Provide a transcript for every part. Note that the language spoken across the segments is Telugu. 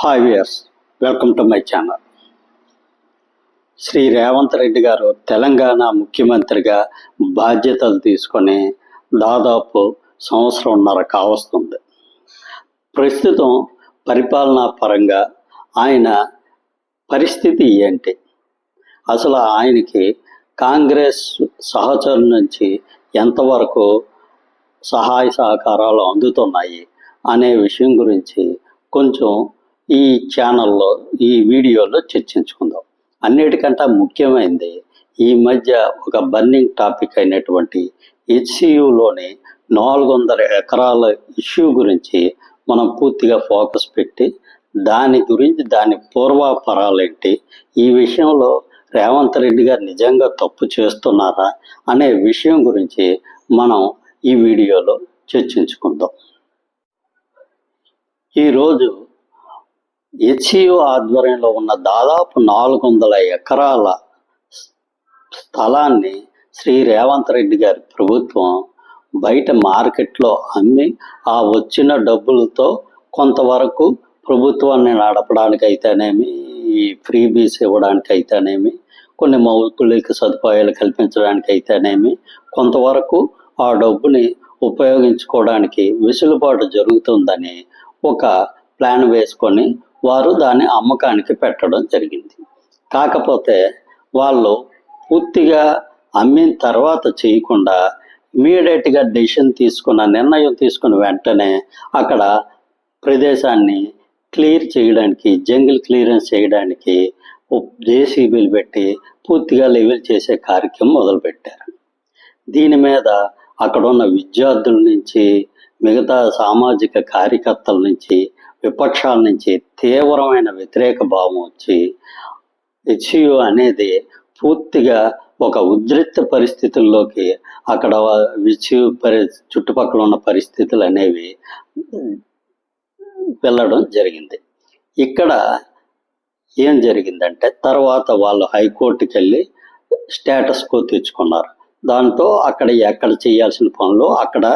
Hi viewers welcome to my channel. Shri Revanth Reddy గారు తెలంగాణ ముఖ్యమంత్రిగా బాధ్యతలు తీసుకొని దాదాపు సంవత్సరంన్నర కావస్తుంది. ప్రస్తుతం పరిపాలనా పరంగా ఆయన పరిస్థితి ఏంటి? అసలు ఆయనకి కాంగ్రెస్ సహచరుల నుంచి ఎంతవరకు సహాయ సహకారాలు అందుతున్నాయి అనే విషయం గురించి కొంచెం ఈ ఛానల్లో ఈ వీడియోలో చర్చించుకుందాం. అన్నిటికంటే ముఖ్యమైనది ఈ మధ్య ఒక బర్నింగ్ టాపిక్ అయినటువంటి హెచ్సియులోని నాలుగు వందల ఎకరాల ఇష్యూ గురించి మనం పూర్తిగా ఫోకస్ పెట్టి దాని గురించి దాని పూర్వాపరాలేంటి ఈ విషయంలో రేవంత్ రెడ్డి గారు నిజంగా తప్పు చేస్తున్నారా అనే విషయం గురించి మనం ఈ వీడియోలో చర్చించుకుందాం. ఈరోజు హెచ్ఈఓ ఆధ్వర్యంలో ఉన్న దాదాపు నాలుగు వందల ఎకరాల స్థలాన్ని శ్రీ రేవంత్ రెడ్డి గారి ప్రభుత్వం బయట మార్కెట్లో అమ్మి ఆ వచ్చిన డబ్బులతో కొంతవరకు ప్రభుత్వాన్ని నడపడానికి అయితేనేమి ఈ ఫ్రీ బీస్ ఇవ్వడానికి అయితేనేమి కొన్ని మౌలిక సదుపాయాలు కల్పించడానికి అయితేనేమి కొంతవరకు ఆ డబ్బుని ఉపయోగించుకోవడానికి వెసులుబాటు జరుగుతుందని ఒక ప్లాన్ వేసుకొని వారు దాన్ని అమ్మకానికి పెట్టడం జరిగింది. కాకపోతే వాళ్ళు పూర్తిగా అమ్మిన తర్వాత చేయకుండా ఇమీడియట్గా డెసిషన్ తీసుకున్న నిర్ణయం తీసుకున్న వెంటనే అక్కడ ప్రదేశాన్ని క్లియర్ చేయడానికి జంగిల్ క్లియరెన్స్ చేయడానికి జేసీబీలు పెట్టి పూర్తిగా లెవెల్ చేసే కార్యక్రమం మొదలుపెట్టారు. దీని మీద అక్కడ ఉన్న విద్యార్థుల నుంచి మిగతా సామాజిక కార్యకర్తల నుంచి విపక్షాల నుంచి తీవ్రమైన వ్యతిరేక భావం వచ్చి హెచ్యు అనేది పూర్తిగా ఒక ఉద్రిక్త పరిస్థితుల్లోకి అక్కడ విచ్యు పరి చుట్టుపక్కల ఉన్న పరిస్థితులు అనేవి వెళ్ళడం జరిగింది. ఇక్కడ ఏం జరిగిందంటే తర్వాత వాళ్ళు హైకోర్టుకి వెళ్ళి స్టేటస్ కో తెచ్చుకున్నారు. దాంతో అక్కడ ఎక్కడ చేయాల్సిన పనులు అక్కడ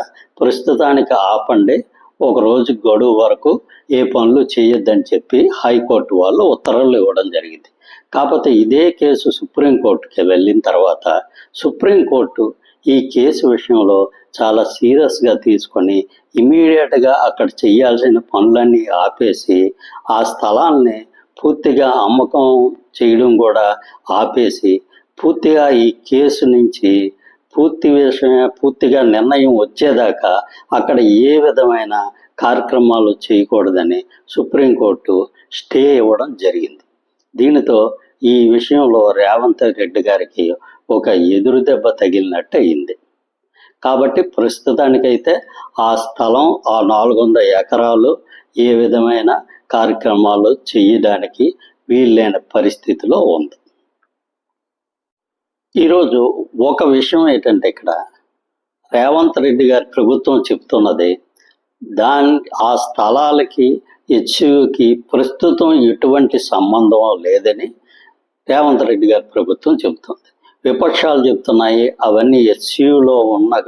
ప్రస్తుతానికి ఆపండి ఒక రోజు గడువు వరకు ఏ పనులు చేయొద్దని చెప్పి హైకోర్టు వాళ్ళు ఉత్తర్వులు ఇవ్వడం జరిగింది. కాకపోతే ఇదే కేసు సుప్రీంకోర్టుకి వెళ్ళిన తర్వాత సుప్రీంకోర్టు ఈ కేసు విషయంలో చాలా సీరియస్గా తీసుకొని ఇమీడియట్గా అక్కడ చేయాల్సిన పనులన్నీ ఆపేసి ఆ స్థలాల్ని పూర్తిగా అమ్మకం చేయడం కూడా ఆపేసి పూర్తిగా ఈ కేసు నుంచి పూర్తి విషయం పూర్తిగా నిర్ణయం వచ్చేదాకా అక్కడ ఏ విధమైన కార్యక్రమాలు చేయకూడదని సుప్రీంకోర్టు స్టే ఇవ్వడం జరిగింది. దీనితో ఈ విషయంలో రేవంత్ రెడ్డి గారికి ఒక ఎదురు దెబ్బ తగిలినట్టు అయింది. కాబట్టి ప్రస్తుతానికైతే ఆ స్థలం ఆ నాలుగు వందల ఎకరాలు ఏ విధమైన కార్యక్రమాలు చేయడానికి వీల్లేని పరిస్థితిలో ఉంది. ఈరోజు ఒక విషయం ఏంటంటే ఇక్కడ రేవంత్ రెడ్డి గారి ప్రభుత్వం చెప్తున్నది దాని ఆ స్థలాలకి హెచ్యుకి ప్రస్తుతం ఎటువంటి సంబంధం లేదని రేవంత్ రెడ్డి గారి ప్రభుత్వం చెబుతుంది విపక్షాలు చెప్తున్నాయి అవన్నీ హెచ్యులో ఉన్న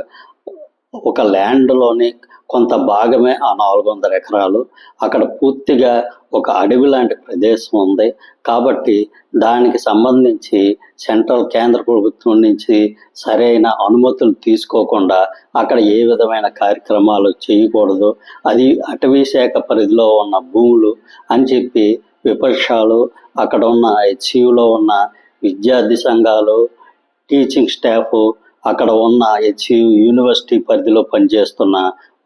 ఒక ల్యాండ్లోని కొంత భాగమే ఆ నాలుగు వందల ఎకరాలు. అక్కడ పూర్తిగా ఒక అడవి లాంటి ప్రదేశం ఉంది. కాబట్టి దానికి సంబంధించి సెంట్రల్ కేంద్ర ప్రభుత్వం నుంచి సరైన అనుమతులు తీసుకోకుండా అక్కడ ఏ విధమైన కార్యక్రమాలు చేయకూడదు. అది అటవీ శాఖ పరిధిలో ఉన్న భూములు అని చెప్పి విపక్షాలు అక్కడ ఉన్న హెచ్యులో ఉన్న విద్యార్థి సంఘాలు టీచింగ్ స్టాఫ్ అక్కడ ఉన్న హెచ్యు యూనివర్సిటీ పరిధిలో పనిచేస్తున్న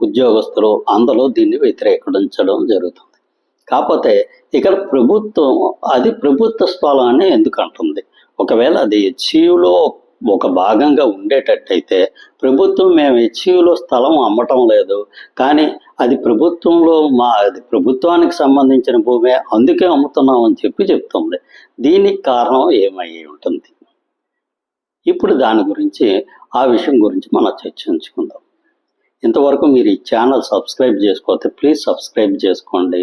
ఉద్యోగస్తులు అందరూ దీన్ని వ్యతిరేకించడం జరుగుతుంది. కాకపోతే ఇక్కడ ప్రభుత్వం అది ప్రభుత్వ స్థలాన్ని ఎందుకు అంటుంది? ఒకవేళ అది హెచ్యులో ఒక భాగంగా ఉండేటట్టయితే ప్రభుత్వం మేము హెచ్యులో స్థలం అమ్మటం లేదు. కానీ అది ప్రభుత్వంలో మా అది ప్రభుత్వానికి సంబంధించిన భూమే అందుకే అమ్ముతున్నాం అని చెప్పి చెప్తుంది. దీనికి కారణం ఏమై ఉంటుంది? ఇప్పుడు దాని గురించి ఆ విషయం గురించి మనం చర్చించుకుందాం. ఇంతవరకు మీరు ఈ ఛానల్ సబ్స్క్రైబ్ చేసుకోతే ప్లీజ్ సబ్స్క్రైబ్ చేసుకోండి.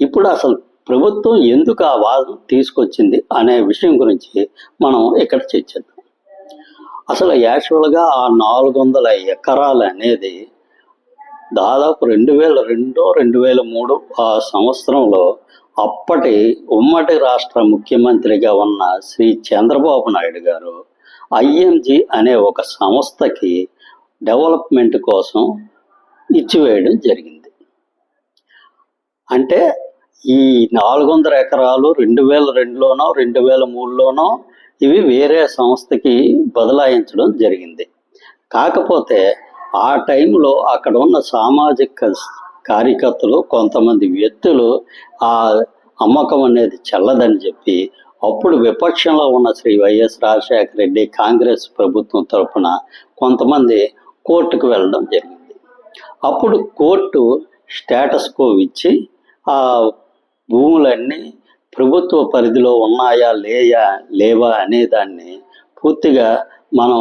ఇప్పుడు అసలు ప్రభుత్వం ఎందుకు ఆ వాదన తీసుకొచ్చింది అనే విషయం గురించి మనం ఇక్కడ చర్చిద్దాం. అసలు యాక్చువల్గా ఆ నాలుగు వందల ఎకరాలు అనేది దాదాపు రెండు వేల రెండు రెండు వేల మూడు ఆ సంవత్సరంలో అప్పటి ఉమ్మడి రాష్ట్ర ముఖ్యమంత్రిగా ఉన్న శ్రీ చంద్రబాబు నాయుడు గారు ఐఎంజీ అనే ఒక సంస్థకి డెవలప్మెంట్ కోసం ఇచ్చివేయడం జరిగింది. అంటే ఈ నాలుగు వందల ఎకరాలు రెండు వేల రెండులోనో రెండు వేల మూడులోనో ఇవి వేరే సంస్థకి బదలాయించడం జరిగింది. కాకపోతే ఆ టైంలో అక్కడ ఉన్న సామాజిక కార్యకర్తలు కొంతమంది వ్యక్తులు ఆ అమ్మకం అనేది చెల్లదని చెప్పి అప్పుడు విపక్షంలో ఉన్న శ్రీ వైఎస్ రాజశేఖర రెడ్డి కాంగ్రెస్ ప్రభుత్వం తరఫున కొంతమంది కోర్టుకు వెళ్ళడం జరిగింది. అప్పుడు కోర్టు స్టేటస్ కో ఇచ్చి ఆ భూములన్నీ ప్రభుత్వ పరిధిలో ఉన్నాయా లేయా లేవా అనే దాన్ని పూర్తిగా మనం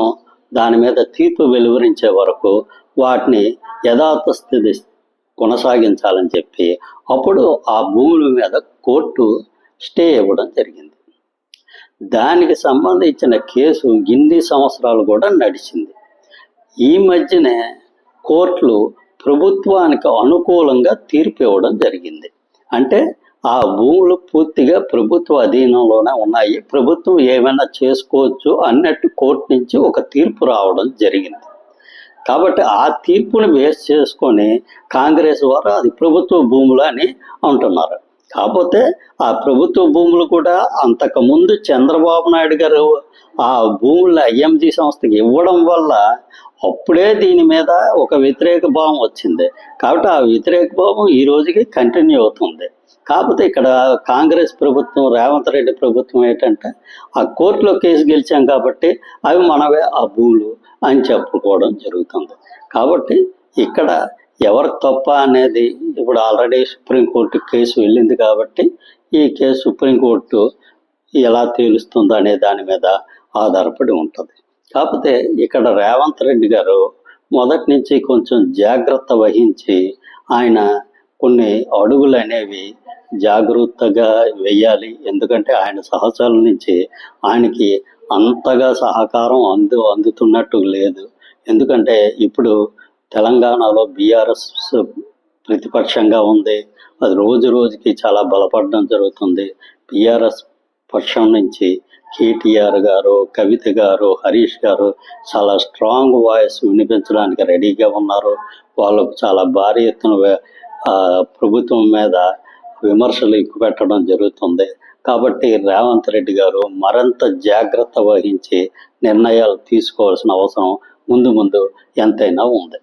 దాని మీద తీర్పు వెలువరించే వరకు వాటిని యథార్థ స్థితి కొనసాగించాలని చెప్పి అప్పుడు ఆ భూముల మీద కోర్టు స్టే ఇవ్వడం జరిగింది. దానికి సంబంధించిన కేసు ఇన్ని సంవత్సరాలు కూడా నడిచింది. ఈ మధ్యనే కోర్టులు ప్రభుత్వానికి అనుకూలంగా తీర్పు ఇవ్వడం జరిగింది. అంటే ఆ భూములు పూర్తిగా ప్రభుత్వ అధీనంలోనే ఉన్నాయి. ప్రభుత్వం ఏమైనా చేసుకోవచ్చు అన్నట్టు కోర్టు నుంచి ఒక తీర్పు రావడం జరిగింది. కాబట్టి ఆ తీర్పును బేస్ చేసుకొని కాంగ్రెస్ వారు అది ప్రభుత్వ భూములు అని అంటున్నారు. కాకపోతే ఆ ప్రభుత్వ భూములు కూడా అంతకు ముందు చంద్రబాబు నాయుడు గారు ఆ భూములు ఐఎంజీ సంస్థకి ఇవ్వడం వల్ల అప్పుడే దీని మీద ఒక వ్యతిరేక భావం వచ్చింది. కాబట్టి ఆ వ్యతిరేక భావం ఈ రోజుకి కంటిన్యూ అవుతుంది. కాకపోతే ఇక్కడ కాంగ్రెస్ ప్రభుత్వం రేవంత్ రెడ్డి ప్రభుత్వం ఏంటంటే ఆ కోర్టులో కేసు గెలిచాం కాబట్టి అవి మనవే ఆ భూములు అని చెప్పుకోవడం జరుగుతుంది. కాబట్టి ఇక్కడ ఎవరు తప్ప అనేది ఇప్పుడు ఆల్రెడీ సుప్రీంకోర్టు కేసు వెళ్ళింది కాబట్టి ఈ కేసు సుప్రీంకోర్టు ఎలా తేలుస్తుందో అనే దాని మీద ఆధారపడి ఉంటుంది. కాకపోతే ఇక్కడ రేవంత్ రెడ్డి గారు మొదటి నుంచి కొంచెం జాగ్రత్త వహించి ఆయన కొన్ని అడుగులు అనేవి జాగ్రత్తగా వేయాలి. ఎందుకంటే ఆయన సహచరుల నుంచి ఆయనకి అంతగా సహకారం అందు అందుతున్నట్టు లేదు. ఎందుకంటే ఇప్పుడు తెలంగాణలో బీఆర్ఎస్ ప్రతిపక్షంగా ఉంది. అది రోజు రోజుకి చాలా బలపడడం జరుగుతుంది. బీఆర్ఎస్ పక్షం నుంచి కేటీఆర్ గారు కవిత గారు హరీష్ గారు చాలా స్ట్రాంగ్ వాయిస్ వినిపించడానికి రెడీగా ఉన్నారు. వాళ్ళకు చాలా భారీ ఎత్తున ప్రభుత్వం మీద విమర్శలు ఎక్కువ పెట్టడం జరుగుతుంది. కాబట్టి రేవంత్ రెడ్డి గారు మరింత జాగ్రత్త వహించి నిర్ణయాలు తీసుకోవాల్సిన అవసరం ముందు ముందు ఎంతైనా ఉంది.